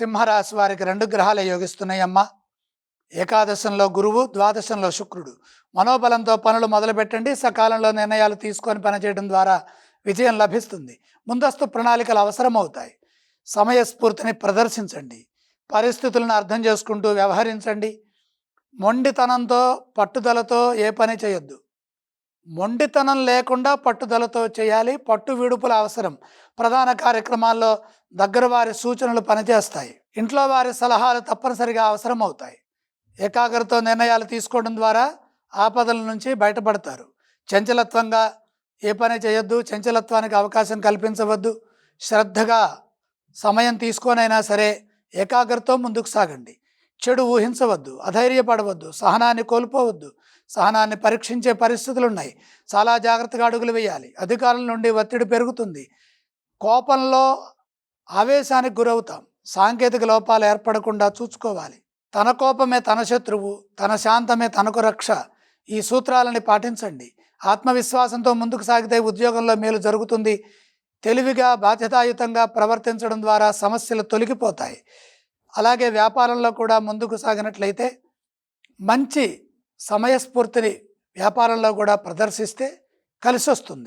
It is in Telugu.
సింహరాశి వారికి రెండు గ్రహాలు యోగిస్తున్నాయమ్మా. ఏకాదశంలో గురువు ద్వాదశంలో శుక్రుడు. మనోబలంతో పనులు మొదలుపెట్టండి. సకాలంలో నిర్ణయాలు తీసుకొని పనిచేయడం ద్వారా విజయం లభిస్తుంది. ముందస్తు ప్రణాళికలు అవసరమవుతాయి. సమయస్ఫూర్తిని ప్రదర్శించండి. పరిస్థితులను అర్థం చేసుకుంటూ వ్యవహరించండి. మొండితనంతో పట్టుదలతో ఏ పని చేయొద్దు. మొండితనం లేకుండా పట్టుదలతో చేయాలి. పట్టు విడుపుల అవసరం. ప్రధాన కార్యక్రమాల్లో దగ్గర వారి సూచనలు పనిచేస్తాయి. ఇంట్లో వారి సలహాలు తప్పనిసరిగా అవసరం అవుతాయి ఏకాగ్రతో నిర్ణయాలు తీసుకోవడం ద్వారా ఆపదల నుంచి బయటపడతారు. చంచలత్వంగా ఏ పని చేయొద్దు చంచలత్వానికి అవకాశం కల్పించవద్దు. శ్రద్ధగా సమయం తీసుకొనైనా సరే ఏకాగ్రతో ముందుకు సాగండి. చెడు ఊహించవద్దు అధైర్యపడవద్దు సహనాన్ని కోల్పోవద్దు. సహనాన్ని పరీక్షించే పరిస్థితులు ఉన్నాయి చాలా జాగ్రత్తగా అడుగులు వేయాలి. అధికారుల నుండి ఒత్తిడి పెరుగుతుంది. కోపంలో ఆవేశానికి గురవుతాం. సాంకేతిక లోపాలు ఏర్పడకుండా చూసుకోవాలి తన కోపమే తన శత్రువు తన శాంతమే తనకు రక్ష. ఈ సూత్రాలని పాటించండి. ఆత్మవిశ్వాసంతో ముందుకు సాగితే ఉద్యోగంలో మేలు జరుగుతుంది. తెలివిగా బాధ్యతాయుతంగా ప్రవర్తించడం ద్వారా సమస్యలు తొలగిపోతాయి. అలాగే వ్యాపారంలో కూడా ముందుకు సాగినట్లయితే మంచి సమయస్ఫూర్తిని వ్యాపారంలో కూడా ప్రదర్శిస్తే కలిసి వస్తుంది